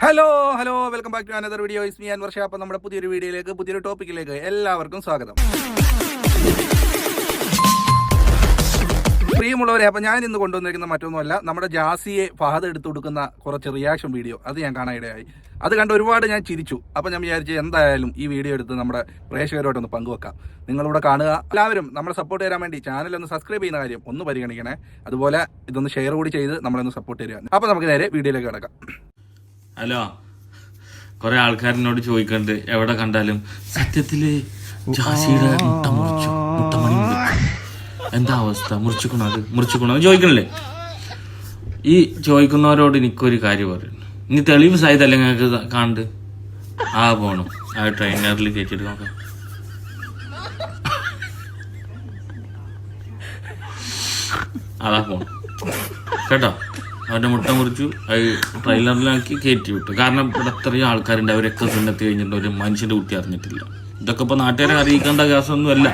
Hello hello welcome back to another video is me Anwar Varsha അപ്പം നമ്മുടെ പുതിയൊരു വീഡിയോയിലേക്ക് പുതിയൊരു ടോപ്പിക്കിലേക്ക് എല്ലാവർക്കും സ്വാഗതം. പ്രിയമുള്ളവരെ അപ്പം ഞാൻ ഇന്ന് കൊണ്ടുവന്നിരിക്കുന്ന മറ്റൊന്നുമല്ല നമ്മുടെ ജാസിയെ ഫഹദ് എടുത്തു കൊടുക്കുന്ന കുറച്ച് റിയാക്ഷൻ വീഡിയോ അത് ഞാൻ കാണാനിടയായി അത് കണ്ട് ഒരുപാട് ഞാൻ ചിരിച്ചു. അപ്പം ഞാൻ വിചാരിച്ചു എന്തായാലും ഈ വീഡിയോ എടുത്ത് നമ്മുടെ പ്രേക്ഷകരോട്ടൊന്ന് പങ്കുവെക്കാം. നിങ്ങളിവിടെ കാണുക. എല്ലാവരും നമ്മളെ സപ്പോർട്ട് ചെയ്യാൻ വേണ്ടി ചാനൽ ഒന്ന് സബ്സ്ക്രൈബ് ചെയ്യുന്ന കാര്യം ഒന്ന് പരിഗണിക്കണേ. അതുപോലെ ഇതൊന്ന് ഷെയർ കൂടി ചെയ്ത് നമ്മളൊന്ന് സപ്പോർട്ട് തരിക. അപ്പം നമുക്ക് നേരെ വീഡിയോയിലേക്ക് കിടക്കാം. ഹലോ. കുറെ ആൾക്കാരിനോട് ചോദിക്കണ്ട് എവിടെ കണ്ടാലും? സത്യത്തിൽ ജാസിയുടെ മുട്ട മുറിച്ചു. മുട്ടമണി എന്താ അവസ്ഥ? മുറിച്ചുക്കണോ അത്? മുറിച്ചുക്കണോ? ചോദിക്കണില്ലേ? ഈ ചോദിക്കുന്നവരോട് എനിക്കൊരു കാര്യം പറയുന്നു. ഇനി തെളിവ് സഹിതല്ലേ ഞങ്ങൾക്ക് കാണണ്ട്? ആ പോണം. ആ ട്രെയിനറിൽ കയറ്റിട്ട് നോക്കാം. അതാ പോണം. കേട്ടോ? അവന്റെ മുട്ട മുറിച്ചു അത് ട്രെയിലറിലാക്കി കയറ്റി വിട്ടു. കാരണം ഇവിടെ അത്രയും ആൾക്കാരുണ്ട്. അവരൊക്കെ സുന്നത്ത് കഴിഞ്ഞിട്ട് ഒരു മനുഷ്യന്റെ കുട്ടി അറിഞ്ഞിട്ടില്ല. ഇതൊക്കെ ഇപ്പൊ നാട്ടുകാരെ അറിയിക്കേണ്ട കേസൊന്നും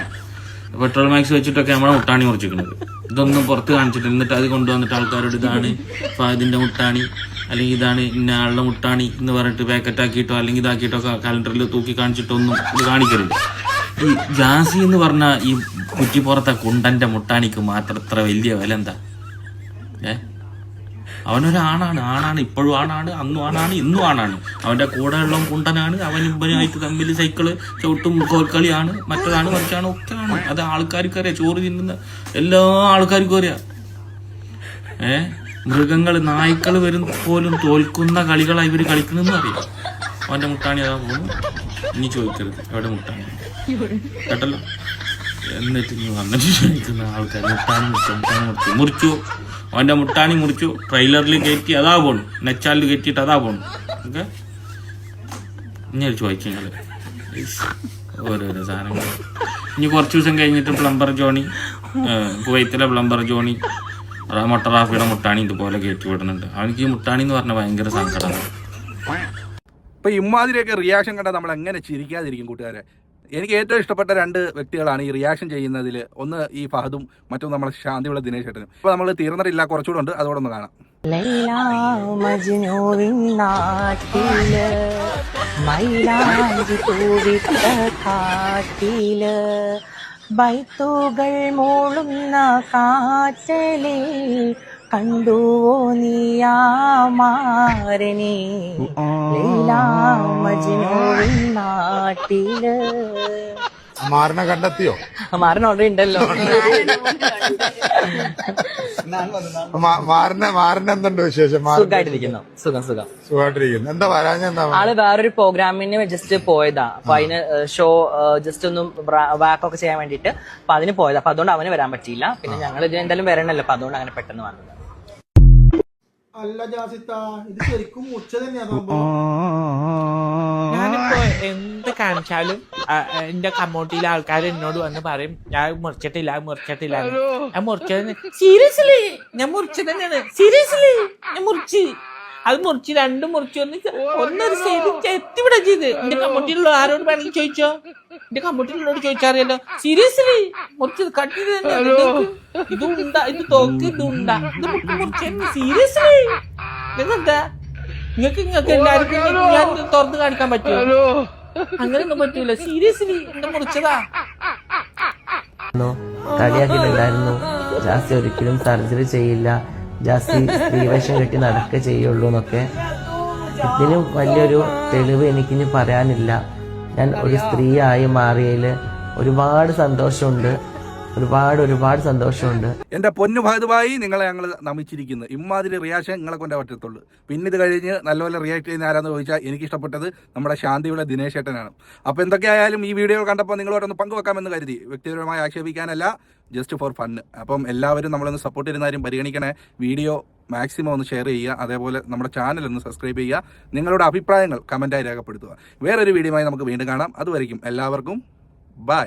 പെട്രോൾ മാക്സ് വെച്ചിട്ടൊക്കെ നമ്മളെ മുട്ടാണി മുറിച്ചിരിക്കുന്നത്. ഇതൊന്നും പുറത്ത് കാണിച്ചിട്ട് എന്നിട്ട് അത് കൊണ്ടുവന്നിട്ട് ആൾക്കാരോട് ഇതാണ് ഫാദിന്റെ മുട്ടാണി അല്ലെങ്കിൽ ഇതാണ് ഇന്ന ആളുടെ മുട്ടാണി എന്ന് പറഞ്ഞിട്ട് പാക്കറ്റ് ആക്കിയിട്ടോ അല്ലെങ്കിൽ ഇതാക്കിയിട്ടോ കലണ്ടറിൽ തൂക്കി കാണിച്ചിട്ടോ ഒന്നും ഇത് കാണിക്കരുത്. ഈ ജാസി എന്ന് പറഞ്ഞ ഈ കുറ്റിപ്പുറത്തെ കുണ്ടന്റെ മുട്ടാണിക്ക് മാത്രം ഇത്ര വലിയ വില എന്താ? ഏ? അവനൊരാണാണ് ആണാണ് ഇപ്പോഴും ആണാണ് അന്നും ആണാണ് ഇന്നും ആണാണ്. അവന്റെ കൂടെ ഉള്ള കുണ്ടനാണ് അവൻ ഇവനായിട്ട് തമ്മിൽ സൈക്കിൾ ചവിട്ടും കോൽക്കളിയാണ് മറ്റതാണ് മറിച്ചാണ് ഒക്കെ ആണ് അത് ആൾക്കാർക്ക് അറിയാം ചോറ് തിന്നുന്ന എല്ലാ ആൾക്കാർക്കും അറിയാം. ഏ? മൃഗങ്ങൾ നായ്ക്കൾ വരും പോലും തോൽക്കുന്ന കളികളാണ് ഇവർ കളിക്കുന്നതെന്ന് അറിയാം. അവന്റെ മുട്ടാണി അതാ പോകുന്നു ഇനി ചോദിക്കരുത്. എവിടെ മുട്ടാണി? കേട്ടല്ലോ? എന്നിട്ട് നീ വന്നിട്ട് ക്ഷണിക്കുന്ന ആൾക്കാർ മുട്ടാണി മുറിച്ചു മുട്ടാണി മുറിച്ചു. മുറിച്ചു. അവന്റെ മുട്ടാണി മുറിച്ചു. ട്രെയിലറിൽ കയറ്റി അതാ പോണു. നെച്ചാലിൽ കയറ്റിയിട്ട് അതാ പോണു. ഓക്കെ? ഇനി ചോദിച്ചു ഞങ്ങൾ ഓരോരോ സാധനങ്ങൾ ഇനി കുറച്ച് ദിവസം കഴിഞ്ഞിട്ട് പ്ലംബർ ജോണി കുവൈത്തിലെ പ്ലംബർ ജോണി റ- മൊട്ടറാഫിയുടെ മുട്ടാണി ഇതുപോലെ കയറ്റി വിടുന്നുണ്ട്. അവനിക്ക് ഈ മുട്ടാണി എന്ന് പറഞ്ഞാൽ ഭയങ്കര സങ്കടമാണ്. അപ്പൊ ഇമാതിരിയൊക്കെ റിയാക്ഷൻ കണ്ടാൽ നമ്മൾ എങ്ങനെ ചിരിക്കാതിരിക്കും കൂട്ടുകാരെ? എനിക്ക് ഏറ്റവും ഇഷ്ടപ്പെട്ട രണ്ട് വ്യക്തികളാണ് ഈ റിയാക്ഷൻ ചെയ്യുന്നതിൽ ഒന്ന് ഈ ഫഹദും മറ്റൊന്ന് നമ്മളെ ശാന്തിയുള്ള ദിനേശ് ഏട്ടനും ഇപ്പൊ നമ്മൾ തീർന്നിട്ടില്ല കുറച്ചുകൂടെ ഉണ്ട്. അതോടെ ഒന്ന് കാണാം ബൈത്തുകൾ മൂളുന്ന കാറ്റലിൽ കണ്ടുവോ നീയാമാരനെ ലൈല മജ്നുവിൻ നാട്ടിൽ മാറിനെ കണ്ടെത്തിയോ? മാറിന് ഓൾറെഡി ഉണ്ടല്ലോ. മാറിനെ മാറിന് എന്തുണ്ട് വിശേഷം? സുഖമായിട്ടിരിക്കുന്നു സുഖം സുഖം. സുഖമായിട്ടിരിക്കുന്നു. എന്താ വരാഞ്ഞ എന്താ? ആൾ വേറൊരു പ്രോഗ്രാമിന് ജസ്റ്റ് പോയതാ. അപ്പൊ അതിന് ഷോ ജസ്റ്റ് ഒന്നും വാക്കൊക്കെ ചെയ്യാൻ വേണ്ടിട്ട് അപ്പൊ അതിന് പോയതാ. അപ്പൊ അതുകൊണ്ട് അവന് വരാൻ പറ്റിയില്ല. പിന്നെ ഞങ്ങൾ ഇതിന് എന്തായാലും വരണല്ലോ. അപ്പൊ അതുകൊണ്ട് അങ്ങനെ പെട്ടെന്ന് വന്നത്. അല്ല ജാസിത്ത ഇത് ശരിക്കും ഉച്ച തന്നെയാ സംഭവം. ഞാനിപ്പോ എന്ത് കാണിച്ചാലും എന്റെ കമ്മോട്ടിയിലെ ആൾക്കാർ എന്നോട് വന്ന് പറയും ഞാൻ മുറിച്ചിട്ടില്ല മുറിച്ചിട്ടില്ല ഞാൻ മുറിച്ചത് സീരിയസ്ലി ഞാൻ മുറിച്ചത് തന്നെയാണ് സീരിയസ്ലി ഞാൻ മുറിച്ച്. അത് മുറിച്ച് രണ്ടും മുറിച്ച് ഒന്ന് ഒന്നൊരു സൈഡ് എത്തിവിടെ ചെയ്ത്. എന്റെ കമ്മോട്ടിയിലുള്ള ആരോട് വേണമെങ്കിൽ ചോദിച്ചോ? എന്റെ കമ്മൂട്ടിയിലുള്ളോട് ചോദിച്ചറിയല്ലോ സീരിയസ്ലി മുറിച്ചത് കട്ട് ചെയ്ത് ഇത് ഉണ്ടാ ഇത് തോക്ക് ഇത് ഉണ്ടാ. ഇത് മുട്ട മുറിച്ച് സീരിയസ്ലി ഇതെന്താ? നിങ്ങൾക്ക് നിങ്ങൾക്ക് എല്ലാവർക്കും ഞാൻ തുറന്ന് കാണിക്കാൻ പറ്റുമോ? അങ്ങനെയൊന്നും പറ്റൂല. സീരിയസ്ലി എന്നെ മുറിച്ചതാ. കളിയാക്കിയിട്ടുണ്ടായിരുന്നു. ജാസ്തി ഒരിക്കലും സർജറി ചെയ്യില്ല. ജാസ്തി സ്ത്രീവേഷം കെട്ടി നടക്കുക ചെയ്യുള്ളൂ എന്നൊക്കെ. ഇതിനും വലിയൊരു തെളിവ് എനിക്കിനി പറയാനില്ല. ഞാൻ ഒരു സ്ത്രീയായി മാറിയതിൽ ഒരുപാട് സന്തോഷമുണ്ട്. ഒരുപാട് ഒരുപാട് സന്തോഷമുണ്ട്. എന്റെ പൊന്നു ഭാഗമായി നിങ്ങളെ ഞങ്ങൾ നമിച്ചിരിക്കുന്നു. ഇമാതിരി റിയാക്ഷൻ നിങ്ങളെ കൊണ്ടേ പറ്റത്തുള്ളൂ. പിന്നെ ഇത് കഴിഞ്ഞ് നല്ലപോലെ റിയാക്ട് ചെയ്യുന്ന ആരാന്ന് ചോദിച്ചാൽ എനിക്ക് ഇഷ്ടപ്പെട്ടത് നമ്മുടെ ശാന്തിയുടെ ദിനേശ് ഏട്ടനാണ്. അപ്പോൾ എന്തൊക്കെയായാലും ഈ വീഡിയോ കണ്ടപ്പോൾ നിങ്ങളോടൊന്ന് പങ്കുവെക്കാമെന്ന് കരുതി. വ്യക്തിപരമായി ആക്ഷേപിക്കാനല്ല ജസ്റ്റ് ഫോർ ഫൺ അപ്പം എല്ലാവരും നമ്മളൊന്ന് സപ്പോർട്ട് ചെയ്യുന്ന കാര്യം പരിഗണിക്കണേ. വീഡിയോ മാക്സിമം ഒന്ന് ഷെയർ ചെയ്യുക. അതേപോലെ നമ്മുടെ ചാനൽ ഒന്ന് സബ്സ്ക്രൈബ് ചെയ്യുക. നിങ്ങളുടെ അഭിപ്രായങ്ങൾ കമന്റായി രേഖപ്പെടുത്തുക. വേറൊരു വീഡിയോയുമായി നമുക്ക് വീണ്ടും കാണാം. അതുവരെയും എല്ലാവർക്കും ബൈ